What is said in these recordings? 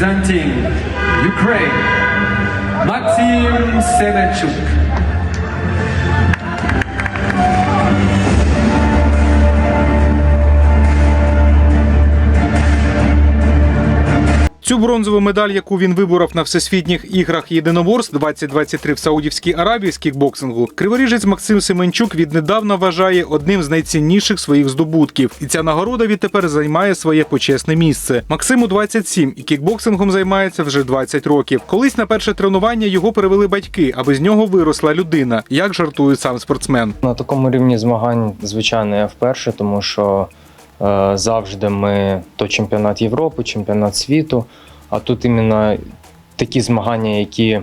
representing Ukraine, Maxim Semechuk. Цю бронзову медаль, яку він виборов на всесвітніх іграх єдиноборств 2023 в Саудівській Аравії з кікбоксингу, криворіжець Максим Семенчук віднедавна вважає одним з найцінніших своїх здобутків, і ця нагорода відтепер займає своє почесне місце. Максиму 27 і кікбоксингом займається вже 20 років. Колись на перше тренування його перевели батьки, аби з нього виросла людина, як жартує сам спортсмен. На такому рівні змагань, звичайно, я вперше, тому що завжди ми то чемпіонат Європи, чемпіонат світу, а тут іменно такі змагання, які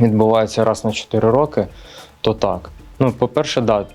відбуваються раз на 4 роки, то так. Ну, по-перше, да,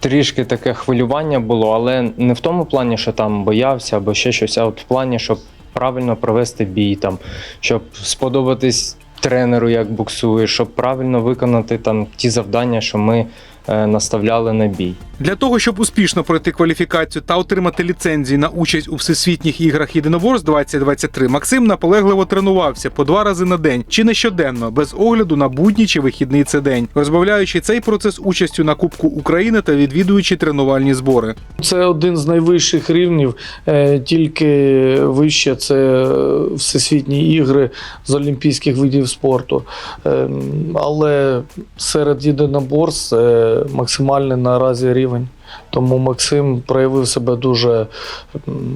трішки таке хвилювання було, але не в тому плані, що там боявся або ще щось, а от в плані, щоб правильно провести бій, там, щоб сподобатись тренеру, як боксує, щоб правильно виконати там ті завдання, що ми е, наставляли на бій. Для того, щоб успішно пройти кваліфікацію та отримати ліцензії на участь у всесвітніх іграх єдиноборств 2023, Максим наполегливо тренувався по два рази на день чи не щоденно, без огляду на будній чи вихідний це день, розбавляючи цей процес участю на Кубку України та відвідуючи тренувальні збори. Це один з найвищих рівнів, е, тільки вище це е, всесвітні ігри з олімпійських видів спорту. Е, Але серед єдиноборств це максимальний наразі рівень. Тому Максим проявив себе дуже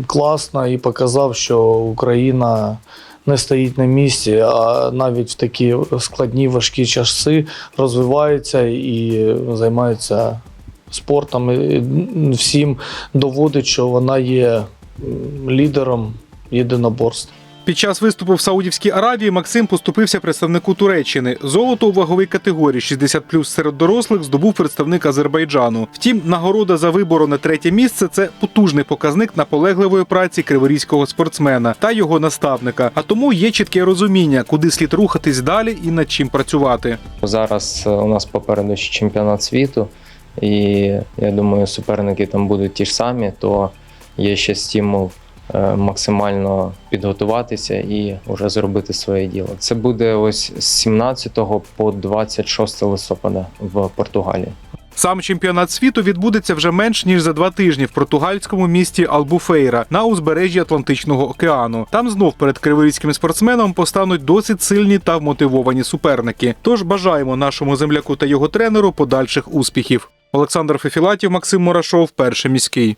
класно і показав, що Україна не стоїть на місці, а навіть в такі складні важкі часи розвивається і займається спортом. І всім доводить, що вона є лідером єдиноборств. Під час виступу в Саудівській Аравії Максим поступився представнику Туреччини. Золото у ваговій категорії 60 серед дорослих здобув представник Азербайджану. Втім, нагорода за вибору на третє місце це потужний показник наполегливої праці криворізького спортсмена та його наставника. А тому є чітке розуміння, куди слід рухатись далі і над чим працювати. Зараз е, у нас попереду ще чемпіонат світу, і я думаю, суперники там будуть ті ж самі, то є ще стимул максимально підготуватися і вже зробити своє діло. Це буде ось з 17 по 26 листопада в Португалії. Сам чемпіонат світу відбудеться вже менш ніж за два тижні в португальському місті Албуфейра на узбережжі Атлантичного океану. Там знов перед криворізьким спортсменом постануть досить сильні та вмотивовані суперники. Тож бажаємо нашому земляку та його тренеру подальших успіхів. Олександр Фефілатів, Максим Мурашов, перший міський.